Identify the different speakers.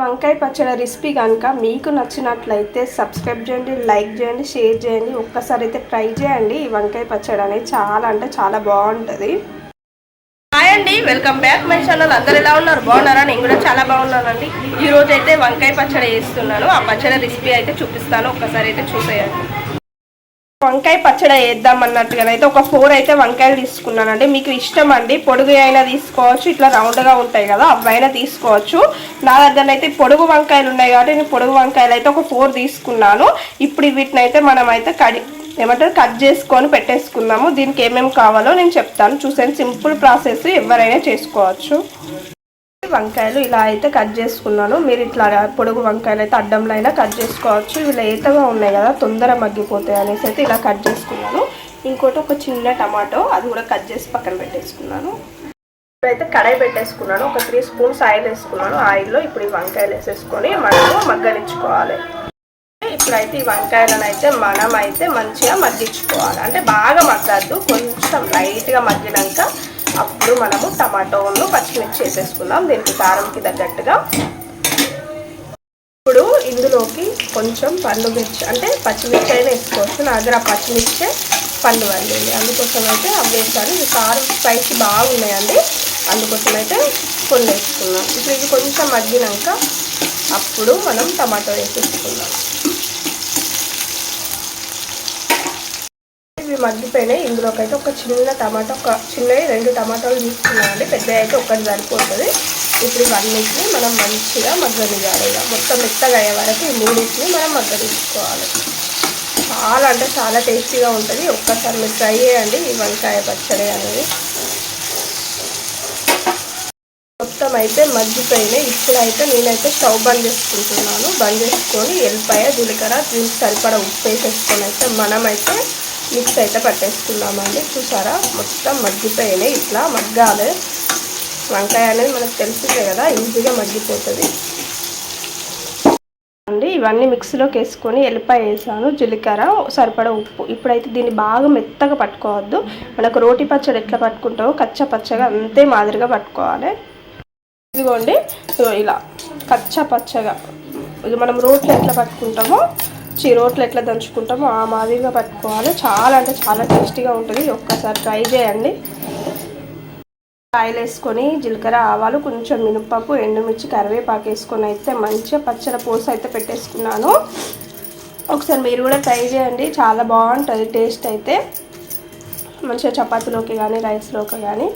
Speaker 1: వంకాయ పచ్చడి రెసిపీ కనుక మీకు నచ్చినట్లయితే సబ్స్క్రైబ్ చేయండి లైక్ చేయండి షేర్ చేయండి. ఒక్కసారి అయితే ట్రై చేయండి. ఈ వంకాయ పచ్చడి అనేది చాలా అంటే చాలా బాగుంటుంది. హాయ్ అండి వెల్కమ్ బ్యాక్ మై ఛానల్. అందరు ఎలా ఉన్నారు? బాగున్నారా? నేను కూడా చాలా బాగున్నానండి. ఈరోజు అయితే వంకాయ పచ్చడి చేస్తున్నాను. ఆ పచ్చడి రెసిపీ అయితే చూపిస్తాను. ఒక్కసారి అయితే చూసేయండి. వంకాయ పచ్చడి వేద్దాం అన్నట్టుగా అయితే ఒక ఫోర్ అయితే వంకాయలు తీసుకున్నానండి. మీకు ఇష్టం అండి పొడుగు అయినా తీసుకోవచ్చు ఇట్లా రౌండ్గా ఉంటాయి కదా అవైనా తీసుకోవచ్చు. నా దగ్గర అయితే పొడుగు వంకాయలు ఉన్నాయి కాబట్టి నేను పొడుగు వంకాయలు అయితే ఒక ఫోర్ తీసుకున్నాను. ఇప్పుడు వీటిని అయితే మనం అయితే కడి ఏమంటారు కట్ చేసుకొని పెట్టేసుకున్నాము దీనికి ఏమేమి కావాలో నేను చెప్తాను. చూసాను సింపుల్ ప్రాసెస్ ఎవరైనా చేసుకోవచ్చు. వంకాయలు ఇలా అయితే కట్ చేసుకున్నాను. మీరు ఇట్లా పొడుగు వంకాయలు అయితే అడ్డంలో అయినా కట్ చేసుకోవచ్చు. ఇవి లేతగా ఉన్నాయి కదా తొందర మగ్గిపోతాయి అనేసి అయితే ఇలా కట్ చేసుకున్నాను. ఇంకోటి ఒక చిన్న టమాటో అది కూడా కట్ చేసి పక్కన పెట్టేసుకున్నాను. ఇప్పుడైతే కడాయి పెట్టేసుకున్నాను. ఒక త్రీ స్పూన్స్ ఆయిల్ వేసుకున్నాను. ఆయిల్లో ఇప్పుడు ఈ వంకాయలు వేసేసుకొని మనము మగ్గనించుకోవాలి ఇప్పుడైతే ఈ వంకాయలను అయితే మనం అయితే మంచిగా మగ్గించుకోవాలి. అంటే బాగా మగ్గద్దు కొంచెం లైట్గా మగ్గినాక అప్పుడు మనము టమాటోను పచ్చిమిర్చి వేసేసుకుందాం. దీనికి కారంకి తగ్గట్టుగా ఇప్పుడు ఇందులోకి కొంచెం పండు మిర్చి అంటే పచ్చిమిర్చి అయినా వేసుకోవచ్చు. నా దగ్గర పచ్చిమిర్చే పచ్చిమిర్చి పండు అండి. అందుకోసం అయితే అవి వేసాను. ఇది కారం స్పైసీ బాగున్నాయండి. అందుకోసం అయితే కొన్ని వేసుకున్నాం ఇప్పుడు ఇది కొంచెం మగ్గినాక అప్పుడు మనం టమాటో వేసేసుకుందాం. ఇవి మగ్గిపోయినాయి. ఇందులోకైతే ఒక చిన్న టమాటో ఒక చిన్నవి రెండు టమాటాలు తీసుకున్నామండి. పెద్దవి అయితే ఒకటి సరిపోతుంది. ఇప్పుడు ఇవన్నింటిని మనం మంచిగా మగ్గనియాలి ఇలా మొత్తం మెత్తగా అయ్యే వరకు ఈ మూడింటిని మనం మగ్గనిచ్చుకోవాలి. చాలా అంటే చాలా టేస్టీగా ఉంటుంది. ఒక్కసారి మీరు ట్రై చేయండి. ఈ వంకాయ పచ్చడి అనేది. మొత్తం అయితే మగ్గిపోయినాయి. ఇప్పుడైతే నేనైతే స్టవ్ బంద్ చేసుకుంటున్నాను. బంద్ చేసుకొని ఎల్లిపాయ జీలకర్ర దీనికి సరిపడా ఉప్పు వేసేసుకొని అయితే మనమైతే మిక్స్ అయితే పట్టేసుకున్నామండి. చూసారా? మొత్తం మగ్గిపోయినాయి. ఇట్లా మగ్గాలి. వంకాయ అనేది మనకు తెలిసిందే కదా ఈజీగా మగ్గిపోతుంది. అండి ఇవన్నీ మిక్సీలోకి వేసుకొని ఎల్లిపాయ వేసాను జీలకర్ర సరిపడా ఉప్పు. ఇప్పుడైతే దీన్ని బాగా మెత్తగా పట్టుకోవద్దు. మనకు రోటి పచ్చడి ఎట్లా పట్టుకుంటామో కచ్చ పచ్చగా అంతే మాదిరిగా పట్టుకోవాలి. ఇదిగోండి ఇలా కచ్చ పచ్చగా. ఇది మనం రోట్లో ఎట్లా పట్టుకుంటామో చిరోట్లు ఎట్లా దంచుకుంటామో ఆ మాదిరిగా పట్టుకోవాలి. చాలా అంటే చాలా టేస్టీగా ఉంటుంది. ఒక్కసారి ట్రై చేయండి. ఆయిల్ వేసుకొని జీలకర్ర ఆవాలు కొంచెం మినపప్పు ఎండుమిర్చి కరివేపాకు వేసుకొని అయితే మంచిగా పచ్చడి పూస అయితే పెట్టేసుకున్నాను. ఒకసారి మీరు కూడా ట్రై చేయండి. చాలా బాగుంటుంది టేస్ట్ అయితే. మంచిగా చపాతీలోకి కానీ రైస్లోకి కానీ